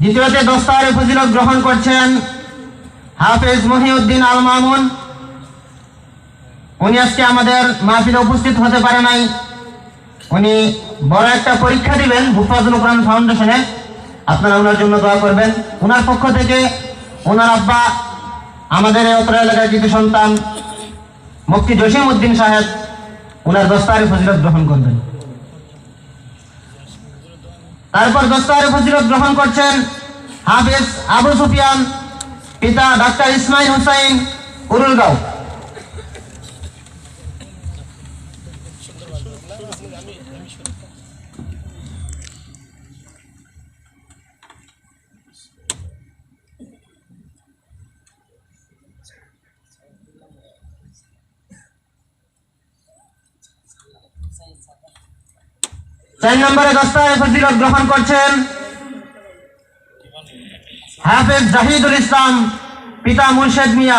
দ্বিতীয়তে দস্তারে ফজিলত গ্রহণ করছেন হাফেজ মহিউদ্দিন আল মামুন। উনি আজকে আমাদের মাহফিলে উপস্থিত হতে পারে নাই। উনি বড় একটা পরীক্ষা দিবেন হুফাজুল কোরআন ফাউন্ডেশনে। আপনারা ওনার জন্য দোয়া করবেন। ওনার পক্ষ থেকে ওনার আব্বা, আমাদের অত্র এলাকার কিছু সন্তান, মুফতি জসিম উদ্দিন সাহেব ওনার দস্তারে ফজিলত গ্রহণ করবেন। তারপর দস্তারে ফজিলত গ্রহণ করছেন হাফেজ আবু সুফিয়ান পিতা ডাক্তার ইসমাইল হুসাইন উরুলগাঁও। চার নম্বরে দস্তারে ফজিলত গ্রহণ করছেন হাফেজ জাহিদুল ইসলাম পিতা মুর্শেদ মিয়া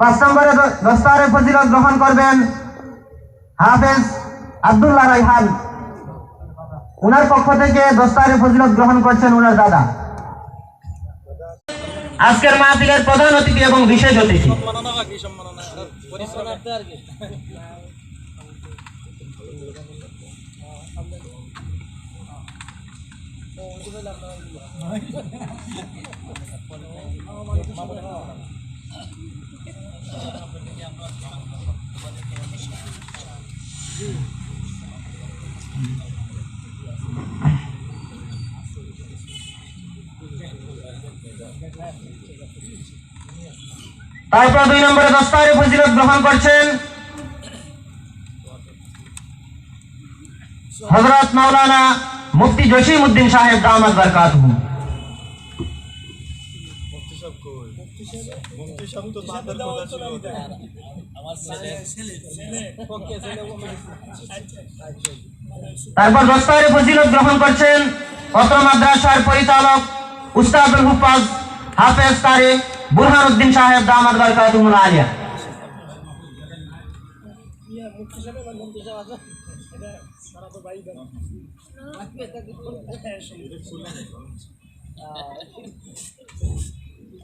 পাঁচ নম্বরে দস্তারে ফজিলত গ্রহণ করবেন হাফেজ আব্দুল্লাহ রাইহান উনার পক্ষ থেকে দস্তারে ফজিলত গ্রহণ করছেন উনার দাদা। আজকের মাহফিলের প্রধান অতিথি এবং বিশেষ অতিথি। তারপর দুই নম্বরে দস্তারে ফজিলত গ্রহণ করছেন হজরত মাওলানা মুফতি জসিম উদ্দিন সাহেব দামাত বরকাত তারপর দস্তারে ফজিলত গ্রহণ করছেন অত্র মাদ্রাসার পরিচালক উস্তাদুল হুফাজ হাফেজ তারিক বুরহানউদ্দিন সাহেব দামাত বরকাতুল আলিয়া।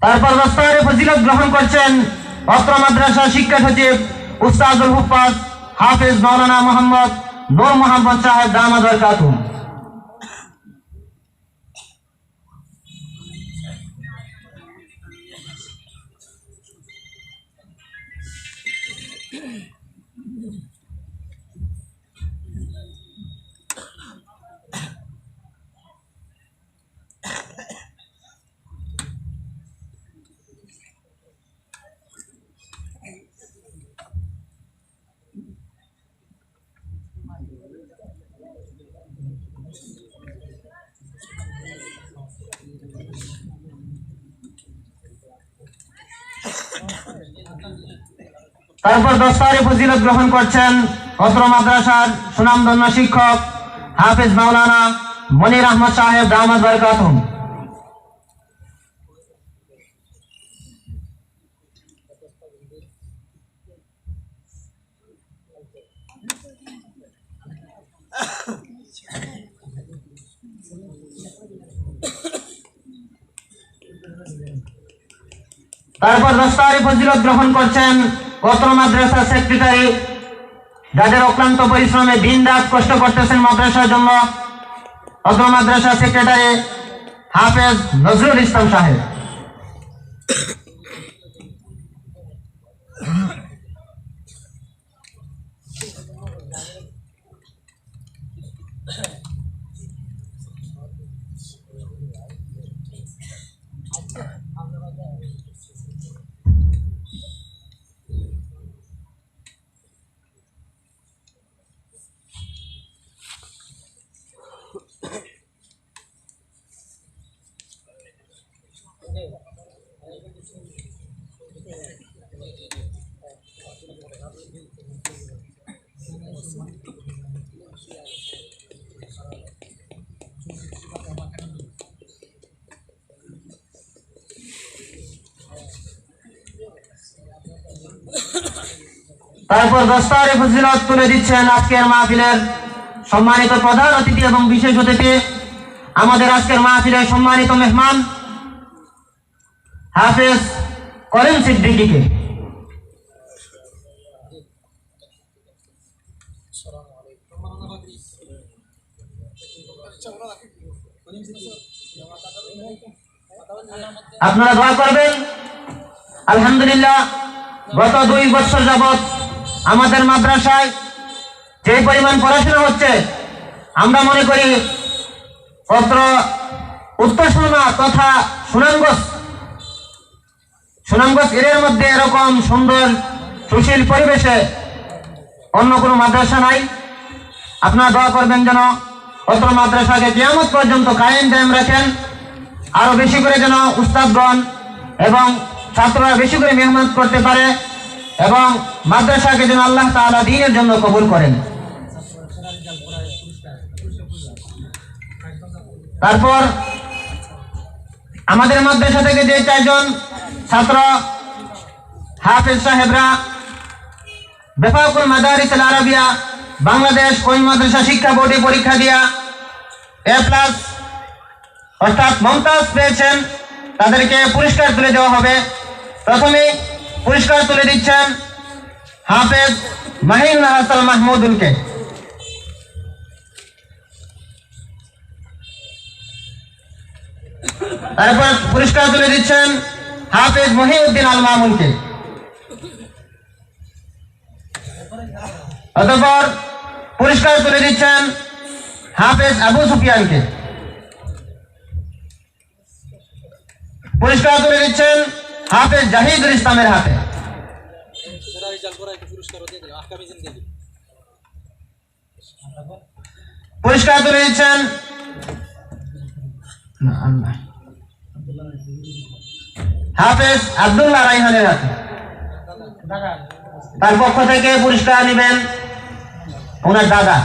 তারপর দস্তারে ফজিলত গ্রহণ করছেন অত্র মাদ্রাসা শিক্ষা সচিব উস্তাদুল হুফাজ হাফেজ মৌলানা মোহাম্মদ নূর মোহাম্মদ সাহেব দামাদ বরকাতুহ তারপর দস্তারে ফজিলত গ্রহণ করছেন অত্র মাদ্রাসার সুনামধন্য শিক্ষক হাফিজ মাওলানা মনির আহমদ সাহেব দামাদ বরকাত তারপর দস্তারে ফজিলত গ্রহণ করছেন অত্র মাদ্রাসা সেক্রেটারি যাদের অক্লান্ত পরিশ্রমে দিন রাত কষ্ট করতেছেন মাদ্রাসার জন্য অত্র মাদ্রাসা সেক্রেটারি হাফেজ নজরুল ইসলাম সাহেব। তারপর দস্তারে ফজিলত তুলে দিচ্ছেন আজকের মাহফিলের সম্মানিত প্রধান অতিথি এবং বিশেষ অতিথি। আমাদের আজকের মাহফিলের সম্মানিত মেহমান হাফেজ করিম সিদ্দিকীকে। আপনারা দোয়া করবেন। আলহামদুলিল্লাহ, গত দুই বছর যাবৎ আমাদের মাদ্রাসায় যে পরিমাণ পড়াশোনা হচ্ছে, আমরা মনে করি অত্র উত্তর সুরমা তথা সুনামগঞ্জ সুনামগঞ্জ এরিয়ার মধ্যে এরকম সুন্দর, সুশীল পরিবেশে অন্য কোনো মাদ্রাসা নাই। আপনারা দোয়া করবেন যেন অত্র মাদ্রাসাকে কিয়ামত পর্যন্ত কায়েম কায়েম রাখেন। আরও বেশি করে যেন উস্তাদগণ এবং ছাত্ররা বেশি করে মেহনত করতে পারে এবং মাদ্রাসাকে যেন আল্লাহ তাআলা দিনের জন্য কবুল করেন। তারপর আমাদের মাদ্রাসা থেকে যে চারজন ছাত্র হাফেজ সাহেবরা বেফাকুল মাদারিস আরাবিয়া, বাংলাদেশ ওই মাদ্রাসা শিক্ষা বোর্ডে পরীক্ষা দিয়া এ প্লাস, অর্থাৎ মমতাজ পেয়েছেন, তাদেরকে পুরস্কার তুলে দেওয়া হবে। প্রথমে পুরস্কার তুলে দিচ্ছেন হাফেজ মাহিন হাসান মাহমুদুলকে। তারপর পুরস্কার তুলে দিচ্ছেন হাফেজ মহিউদ্দিন আল মামুনকে। অতঃপর পুরস্কার তুলে দিচ্ছেন হাফেজ আবু সুফিয়ানকে। পুরস্কার তুলে দিচ্ছেন হাফেজ জাহিদুল ইসলামের হাতে। সেরা রেজাল্ট করা একটা পুরস্কারও দিয়ে দিলাম আজকামি জিন্দেগি পুরস্কার তুলে দিচ্ছেন না, আল্লাহ। হাফেজ আব্দুল্লাহ রাইহানের হাতে। তার পক্ষ থেকে পুরস্কার নেবেন ওনার দাদা।